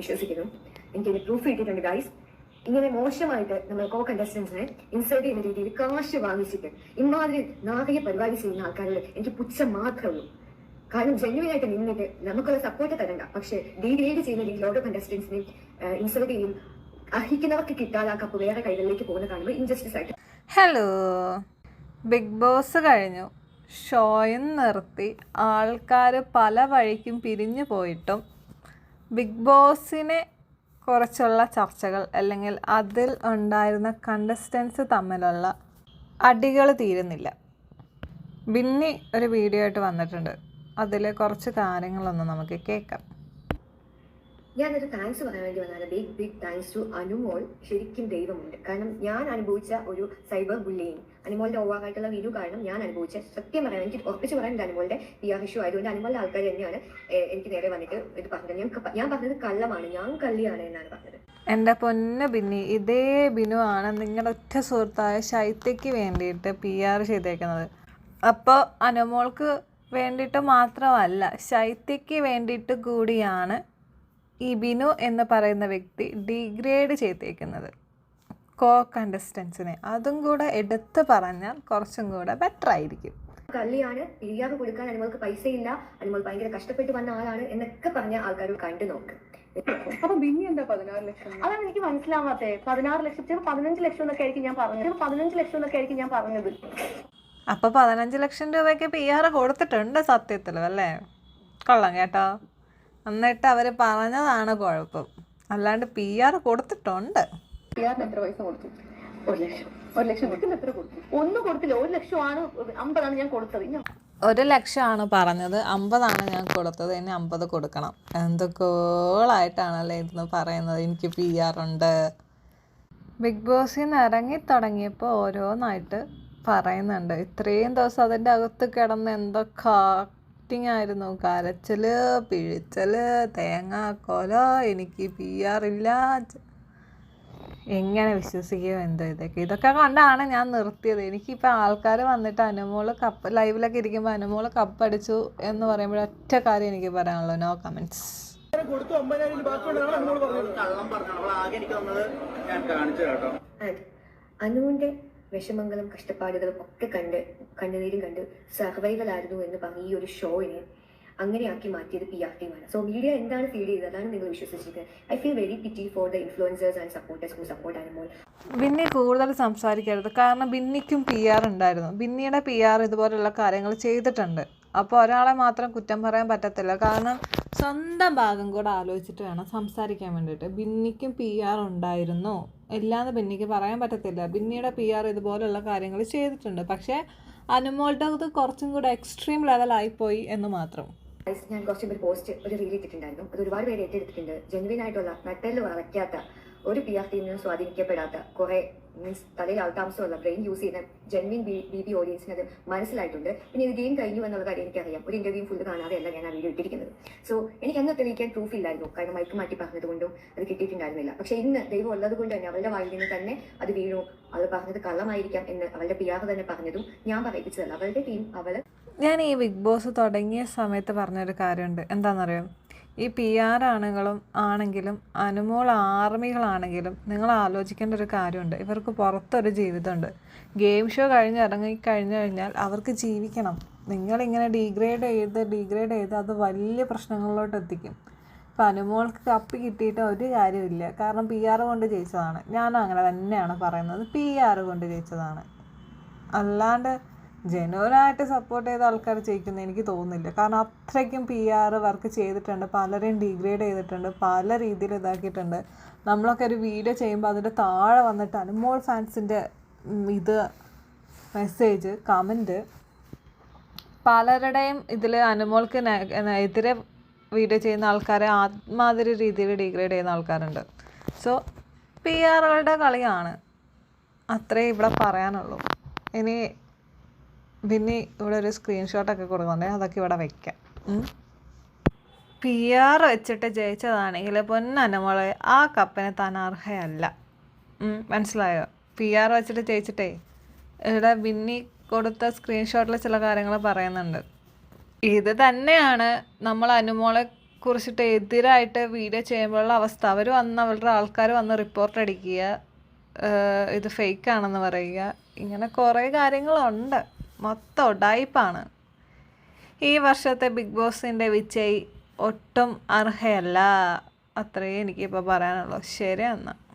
വിശ്വസിക്കുന്നു. എനിക്ക് പ്രൂഫ് കിട്ടിയിട്ടുണ്ട് ഗൈസ് ഇങ്ങനെ മോശമായിട്ട് നമ്മൾ കോ കണ്ടസ്റ്റൻസിനെ ഇൻസൾട്ട് ചെയ്യുന്ന രീതിയിൽ കാശ് വാങ്ങിച്ചിട്ട് ഇമാതിരി നാഗരിക പരിപാടി ചെയ്യുന്ന ആൾക്കാരോട് എനിക്ക് പുച്ഛം മാത്രമേ ഉള്ളൂ. കാരണം ജെന്യുവൻ ആയിട്ട് നിന്നിട്ട് നമുക്കുള്ള സപ്പോർട്ട് തരണ്ട. പക്ഷെ ഡീഗ്രേഡ് ചെയ്യുന്ന രീതിയിൽ ഓരോ കണ്ടസ്റ്റൻസിനെയും ഇൻസൾട്ട് ചെയ്യും. അർഹിക്കുന്നവർക്ക് കിട്ടാതെ ആ കപ്പ് വേറെ കൈകളിലേക്ക് പോകുന്ന കാണുമ്പോൾ ഇൻജസ്റ്റിസ് ആയിട്ട്. ഹലോ ബിഗ് ബോസ് കഴിഞ്ഞു. ഷോയും നിർത്തി. ആൾക്കാർ പല വഴിക്കും പിരിഞ്ഞു പോയിട്ടും ബിഗ് ബോസിനെ കുറിച്ചുള്ള ചർച്ചകൾ അല്ലെങ്കിൽ അതിൽ ഉണ്ടായിരുന്ന കണ്ടസ്റ്റൻസ് തമ്മിലുള്ള അടികൾ തീരുന്നില്ല. ബിന്നി ഒരു വീഡിയോ ആയിട്ട് വന്നിട്ടുണ്ട്. അതിൽ കുറച്ച് കാര്യങ്ങളൊന്ന് നമുക്ക് കേൾക്കാം. ഞാനൊരു താങ്ക്സ് പറയാൻ വേണ്ടി വന്നാണ് big big thanks to Anumol ശരിക്കും ദൈവമുണ്ട്. കാരണം ഞാൻ അനുഭവിച്ച ഒരു സൈബർ ബുള്ളിയിങ് അനുമോളുടെ ഓവാകായിട്ടുള്ള വീഡിയോ കാരണം ഞാൻ അനുഭവിച്ച സത്യം പറയാൻ എനിക്ക് ഉറപ്പിച്ച് പറയാൻ അനുമോളുടെ പി ആർ ഇഷ്യൂ ആയതുകൊണ്ട് അനുമോളുടെ ആൾക്കാർ തന്നെയാണ് എനിക്ക് നേരെ വന്നിട്ട് ഇത് പറഞ്ഞത്. ഞാൻ ഞാൻ പറഞ്ഞത് കള്ളമാണ് ഞാൻ കള്ളിയാണ് എന്നാണ് പറഞ്ഞത്. എന്റെ പൊന്ന ബിന്നി ഇതേ ബിനു ആണ് നിങ്ങളുടെ ഒറ്റ സുഹൃത്തായ ശൈത്യയ്ക്ക് വേണ്ടിയിട്ട് പി ആർ ചെയ്തേക്കുന്നത്. അപ്പോൾ അനുമോൾക്ക് വേണ്ടിയിട്ട് മാത്രമല്ല ശൈത്യയ്ക്ക് വേണ്ടിയിട്ട് കൂടിയാണ് ഈ ബിനു എന്ന് പറയുന്ന വ്യക്തി ഡിഗ്രേഡ് ചെയ്തേക്കുന്നത്. കോ കണ്ടസ്റ്റൻസിനെ അതും കൂടെ എടുത്ത് പറഞ്ഞാൽ കുറച്ചും കൂടെ ബെറ്റർ ആയിരിക്കും. കള്ളിയാണ് പിരിയാവ് കൊടുക്കാൻ അനുമോൾക്ക് പൈസ ഇല്ല അനുമോൾ ഭയങ്കര കഷ്ടപ്പെട്ട് വന്ന ആളാണ് എന്നൊക്കെ പറഞ്ഞ ആൾക്കാർ കണ്ടു നോക്ക്. അപ്പൊ ബിന്നി എന്താ പതിനാറ് ലക്ഷം? അതാണ് എനിക്ക് മനസ്സിലാവാത്തേ. പതിനാറ് ലക്ഷം ചിലപ്പോൾ പതിനഞ്ച് ലക്ഷം എന്നൊക്കെ ആയിരിക്കും ഞാൻ പറഞ്ഞത്. ചിലപ്പോൾ പതിനഞ്ച് ലക്ഷം എന്നൊക്കെ ആയിരിക്കും ഞാൻ പറഞ്ഞത്. അപ്പൊ പതിനഞ്ച് ലക്ഷം രൂപയ്ക്ക് പി ആർ കൊടുത്തിട്ടുണ്ട് സത്യത്തിൽ അല്ലേ? കൊള്ളാം കേട്ടോ. എന്നിട്ട് അവർ പറഞ്ഞതാണ് കുഴപ്പം. അല്ലാണ്ട് പി ആർ കൊടുത്തിട്ടുണ്ട്. പിയാറിന് എത്ര പൈസ കൊടുത്തു? ഒരു ലക്ഷം. ഒരു ലക്ഷം കൊടുത്തില്ല എത്ര കൊടുത്തു? ഒന്നും കൊടുത്തില്ല. ഒരു ലക്ഷമാണ് അമ്പതാണ് ഞാൻ കൊടുത്തത്. ഇനി ഒരു ലക്ഷമാണ് പറഞ്ഞത്. അമ്പതാണ് ഞാൻ കൊടുത്തത്. ഇനി അമ്പത് കൊടുക്കണം. എന്തൊക്കെയായിട്ടാണല്ലേ ഇരുന്ന് പറയുന്നത്? എനിക്ക് പി ആർ ഉണ്ട്. ബിഗ് ബോസിൽ നിന്ന് ഇറങ്ങി തുടങ്ങിയപ്പോൾ ഓരോന്നായിട്ട് പറയുന്നുണ്ട്. ഇത്രയും ദിവസം അതിന്റെ അകത്ത് കിടന്ന് എന്തൊക്കെ ആക്ടിങ് ആയിരുന്നു. കരച്ചൽ പിഴിച്ചൽ തേങ്ങാക്കോല എനിക്ക് പി ആർ ഇല്ല. എങ്ങനെ വിശ്വസിക്കുകയോ എന്തോ ഇതൊക്കെ. ഇതൊക്കെ കണ്ടാണ് ഞാൻ നിർത്തിയത്. എനിക്കിപ്പോൾ ആൾക്കാർ വന്നിട്ട് അനുമോൾ കപ്പ് ലൈവിലൊക്കെ ഇരിക്കുമ്പോൾ അനുമോൾ കപ്പടിച്ചു എന്ന് പറയുമ്പോൾ ഒറ്റ കാര്യം എനിക്ക് പറയാനുള്ളൂ. നോ കമന്റ്സ് കൊടുത്തു അമ്പതിനായിരം ബാക്കിയുള്ളതാണ് എന്നോട് പറഞ്ഞത്. കള്ളം പറഞ്ഞു അവൾ ആകെ എനിക്ക് തന്നത് ഞാൻ കാണിച്ചു കേട്ടോ. വിഷമങ്ങളും കഷ്ടപ്പാടുകളും ഒക്കെ കണ്ട് കണ്ണുനീരും കണ്ട് സർവൈവൽ ആയിരുന്നു എന്ന് പറഞ്ഞ ഈ ഒരു ഷോയിനെ അങ്ങനെയാക്കി മാറ്റിയത് പി ആർ ടീമാണ് സോ മീഡിയ എന്താണ് ഫീൽ ചെയ്തത്? അതാണ് നിങ്ങൾ വിശ്വസിച്ചത്. I feel very pity for the influencers and supporters who support Anumol Binny കൂടുതൽ സംസാരിക്കരുത്. കാരണം ബിന്നിക്കും പി ആർ ഉണ്ടായിരുന്നു. ബിന്നിയുടെ പി ആർ ഇതുപോലുള്ള കാര്യങ്ങൾ ചെയ്തിട്ടുണ്ട്. അപ്പോൾ ഒരാളെ മാത്രം കുറ്റം പറയാൻ പറ്റത്തില്ല. കാരണം സ്വന്തം ഭാഗം കൂടെ ആലോചിച്ചിട്ട് വേണം സംസാരിക്കാൻ വേണ്ടിയിട്ട്. ബിന്നിക്കും പി ആർ ഉണ്ടായിരുന്നു. ഇല്ലാന്ന് ബിന്നിക്ക് പറയാൻ പറ്റത്തില്ല. ബിന്നിയുടെ പി ആർ ഇതുപോലുള്ള കാര്യങ്ങൾ ചെയ്തിട്ടുണ്ട്. പക്ഷേ അനുമോളുടെ അത് കുറച്ചും കൂടെ എക്സ്ട്രീം ലെവലായിപ്പോയി എന്ന് മാത്രം. ഞാൻ കുറച്ച് പോസ്റ്റ് ഒരു റീൽ ഇട്ടിട്ടുണ്ടായിരുന്നു. അത് ഒരുപാട് പേര് ഏറ്റെടുത്തിട്ടുണ്ട്. ജെനുവിൻ ആയിട്ടുള്ള നട്ടൽ വളയ്ക്കാത്ത ഒരു പി ആർ ടീമിനും സ്വാധീനിക്കപ്പെടാത്ത കുറെ മീൻസ് തലയിൽ ആൾതാമസമുള്ള ബ്രെയിൻ യൂസ് ചെയ്യുന്ന ജെൻവിൻ ബി ബി ഓഡിയൻസിന് അത് മനസ്സിലായിട്ടുണ്ട്. പിന്നെ ഇത് ഗെയിം കഴിഞ്ഞു എന്നുള്ള കാര്യം എനിക്കറിയാം. ഒരു ഇന്റർവ്യൂ ഫുൾ കാണാതെയല്ല ഞാൻ ആ വീഡിയോ ഇട്ടിരിക്കുന്നത്. സോ എനിക്ക് അന്ന് തെളിയിക്കാൻ പ്രൂഫ് ഇല്ലായിരുന്നു. കാരണം മൈക്ക് മാറ്റി പറഞ്ഞതുകൊണ്ടും അത് കിട്ടിയിട്ടുണ്ടായിരുന്നില്ല. പക്ഷെ ഇന്ന് ദൈവം ഉള്ളത് കൊണ്ട് തന്നെ അവളുടെ വായിൽ നിന്ന് തന്നെ അത് വീണു. അവൾ പറഞ്ഞത് കള്ളമായിരിക്കാം എന്ന് അവളുടെ പി ആർ തന്നെ പറഞ്ഞതും ഞാൻ പറയിപ്പിച്ചതല്ല. അവളുടെ ടീം അവൾ ഞാൻ ഈ ബിഗ് ബോസ് തുടങ്ങിയ സമയത്ത് പറഞ്ഞൊരു കാര്യമുണ്ട്. എന്താണെന്നറിയോ ഈ പി ആർ ആണുങ്ങളും ആണെങ്കിലും അനുമോൾ ആർമികളാണെങ്കിലും നിങ്ങൾ ആലോചിക്കേണ്ട ഒരു കാര്യമുണ്ട്. ഇവർക്ക് പുറത്തൊരു ജീവിതമുണ്ട്. ഗെയിം ഷോ കഴിഞ്ഞ് ഇറങ്ങി കഴിഞ്ഞു കഴിഞ്ഞാൽ അവർക്ക് ജീവിക്കണം. നിങ്ങളിങ്ങനെ ഡീഗ്രേഡ് ചെയ്ത് ഡീഗ്രേഡ് ചെയ്ത് അത് വലിയ പ്രശ്നങ്ങളിലോട്ട് എത്തിക്കും. ഇപ്പം അനുമോൾക്ക് കപ്പ് കിട്ടിയിട്ട് ഒരു കാര്യമില്ല കാരണം പി ആർ കൊണ്ട് ജയിച്ചതാണ്. ഞാനും അങ്ങനെ തന്നെയാണ് പറയുന്നത്. പി ആർ കൊണ്ട് ജയിച്ചതാണ്. അല്ലാണ്ട് ജനുവനായിട്ട് സപ്പോർട്ട് ചെയ്ത ആൾക്കാർ ജയിക്കുന്ന എനിക്ക് തോന്നുന്നില്ല. കാരണം അത്രയ്ക്കും പി ആർ വർക്ക് ചെയ്തിട്ടുണ്ട് പലരെയും ഡിഗ്രേഡ് ചെയ്തിട്ടുണ്ട് പല രീതിയിൽ ഇതാക്കിയിട്ടുണ്ട്. നമ്മളൊക്കെ ഒരു വീഡിയോ ചെയ്യുമ്പോൾ അതിന്റെ താഴെ വന്നിട്ട് അനുമോൾ ഫാൻസിന്റെ ഇത് മെസ്സേജ് കമന്റ് പലരുടെയും ഇതിൽ അനുമോൾക്ക് എതിരെ വീഡിയോ ചെയ്യുന്ന ആൾക്കാരെ ആത്മാതിരി രീതിയിൽ ഡിഗ്രേഡ് ചെയ്യുന്ന ആൾക്കാരുണ്ട്. സോ പി ആറുകളുടെ കളിയാണ് അത്രേ ഇവിടെ പറയാനുള്ളൂ. ഇനി പിന്നെ ഇവിടെ ഒരു സ്ക്രീൻഷോട്ടൊക്കെ കൊടുക്കുന്നുണ്ട്. അതൊക്കെ ഇവിടെ വെക്കാം. പി ആർ വെച്ചിട്ട് ജയിച്ചതാണെങ്കിൽ പൊന്നനമോളെ ആ കപ്പിന് താൻ അർഹയല്ല. മനസ്സിലായോ? പി ആർ വെച്ചിട്ട് ജയിച്ചിട്ടേ ഇവിടെ ബിന്നി കൊടുത്ത സ്ക്രീൻഷോട്ടിൽ ചില കാര്യങ്ങൾ പറയുന്നുണ്ട്. ഇത് തന്നെയാണ് നമ്മൾ അനുമോളെ കുറിച്ചിട്ട് എതിരായിട്ട് വീഡിയോ ചെയ്യുമ്പോഴുള്ള അവസ്ഥ. അവർ വന്ന് അവരുടെ ആൾക്കാർ വന്ന് റിപ്പോർട്ട് അടിക്കുക ഇത് ഫേക്ക് ആണെന്ന് പറയുക. ഇങ്ങനെ കുറേ കാര്യങ്ങളുണ്ട്. മൊത്തം ഉഡായിപ്പാണ് ഈ വർഷത്തെ ബിഗ് ബോസിന്റെ വിജയ് ഒട്ടും അർഹയല്ല. അത്രയേ എനിക്കിപ്പോൾ പറയാനുള്ളൂ. ശരി എന്നാൽ